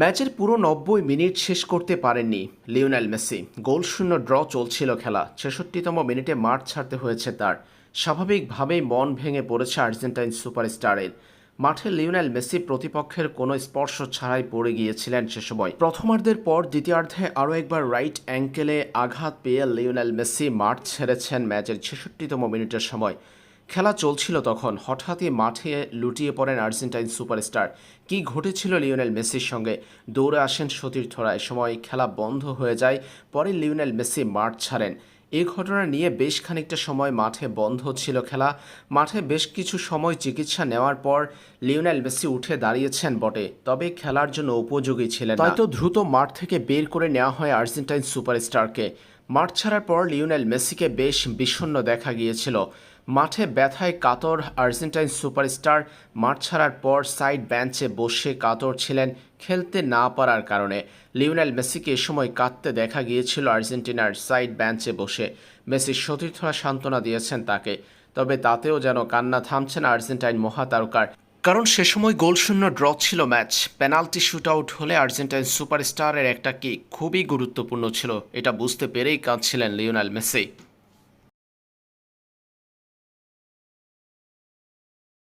ম্যাচের পুরো নব্বই মিনিট শেষ করতে পারেননি লিওনেল মেসি। গোল শূন্য ড্র চলছিল খেলা। ছেষট্টিতম মিনিটে মাঠ ছাড়তে হয়েছে তার। স্বাভাবিকভাবেই মন ভেঙে পড়েছে আর্জেন্টাইন সুপারস্টারের। মাঠে লিওনেল মেসি প্রতিপক্ষের কোনো স্পর্শ ছাড়াই পড়ে গিয়েছিলেন সে সময়। প্রথমার্ধের পর দ্বিতীয়ার্ধে আরও একবার রাইট অ্যাঙ্কেলে আঘাত পেয়ে লিওনেল মেসি মাঠ ছেড়েছেন ম্যাচের ছেষট্টিতম মিনিটের সময়। খেলা চলছিল তখন। হঠাৎই মাঠে লুটিয়ে পড়েন আর্জেন্টাইন সুপারস্টার। কি ঘটেছিল লিওনেল মেসির সঙ্গে? দৌড়ে আসেন সতীর্থরা এ সময় খেলা বন্ধ হয়ে যায়, পরে লিওনেল মেসি মাঠ ছাড়েন। এই ঘটনা নিয়ে বেশ খানিকটা সময় মাঠে বন্ধ ছিল খেলা। মাঠে বেশ কিছু সময় চিকিৎসা নেওয়ার পর লিওনেল মেসি উঠে দাঁড়িয়েছেন বটে। তবে খেলার জন্য উপযোগী ছিলেন না। তাই তো দ্রুত মাঠ থেকে বের করে নেওয়া হয় আর্জেন্টাইন সুপারস্টারকে। মাঠ ছাড়ার পর লিওনেল মেসিকে বেশ বিষণ্ণ দেখা গিয়েছিল। মাঠে ব্যথায় কাতর আর্জেন্টাইন সুপারস্টার, মাঠ ছাড়ার পর সাইড বেঞ্চে বসে কাতর ছিলেন খেলতে না পারার কারণে। লিওনেল মেসিকে এ সময় কাঁদতে দেখা গিয়েছিল আর্জেন্টিনার সাইড বেঞ্চে বসে। মেসির সতীর্থরা সান্ত্বনা দিয়েছেন তাকে, তবে তাতেও যেন কান্না থামছে না আর্জেন্টাইন মহাতারকার। কারণ সে সময় গোলশূন্য ড্র ছিল ম্যাচ। পেনাল্টি শুট আউট হলে আর্জেন্টাইন সুপারস্টারের একটা কিক খুবই গুরুত্বপূর্ণ ছিল। এটা বুঝতে পেরেই কাঁদছিলেন লিওনেল মেসি।